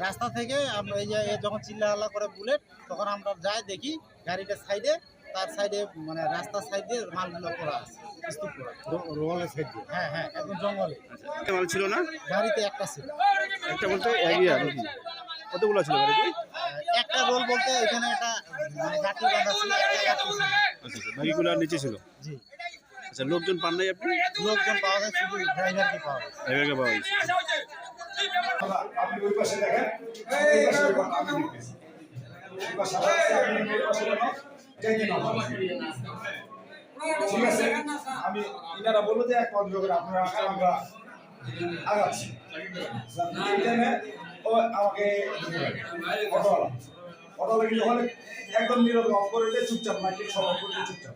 রাস্তা থেকে আমরা এই যে যখন চিল্লাহাল্লা করে বুলেট তখন আমরা যাই দেখি গাড়িটা সাইডে তার সাইডে মানে রাস্তার সাইডে মালগুলো করা আছে স্তূপ করা রোয়ালের সাইড দিয়ে? হ্যাঁ হ্যাঁ একদম জঙ্গলে। মাল ছিল না? গাড়িতে একটা ছিল। একটা বলতে কতগুলো ছিল গাড়িতে? একটা রোল বলতে এখানে একটা মানে বাঁধা ছিল আচ্ছা আচ্ছা। বাকিগুলো নিচে ছিল? জি। আচ্ছা লোকজন পান নাই আপনি? লোকজন পাওয়া যায় শুধু ড্রাইভারকে পাওয়া যায়। ড্রাইভারকে পাওয়া গেছে আপনি ওই পাশে ঠিক আছে? আমি যে আপনারা আমরা আগাচ্ছি। ও আমাকে একদম নীরবে করে চুপচাপ মাইকে সব করে চুপচাপ।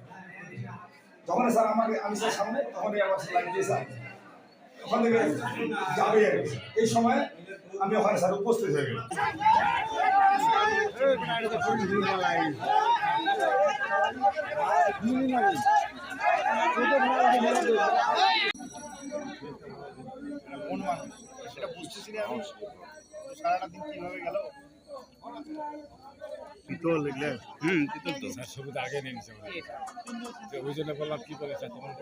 যখন স্যার আমাকে, আমি স্যার সামনে, তখনই আবার লাইট দিয়ে স্যার। ওখান থেকে যাবে এই সময় আমি ওখানে স্যার উপস্থিত হয়ে গেলাম। কোন মানুষ? সেটা বুঝতেছি না আমি সারাটা দিন কীভাবে গেল? পিতল লিখলে হুম পিতল তো। সুবিধা আগে নিয়ে নিছে ওই জন্য বললাম কি তোমার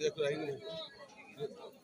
देख रहे हैं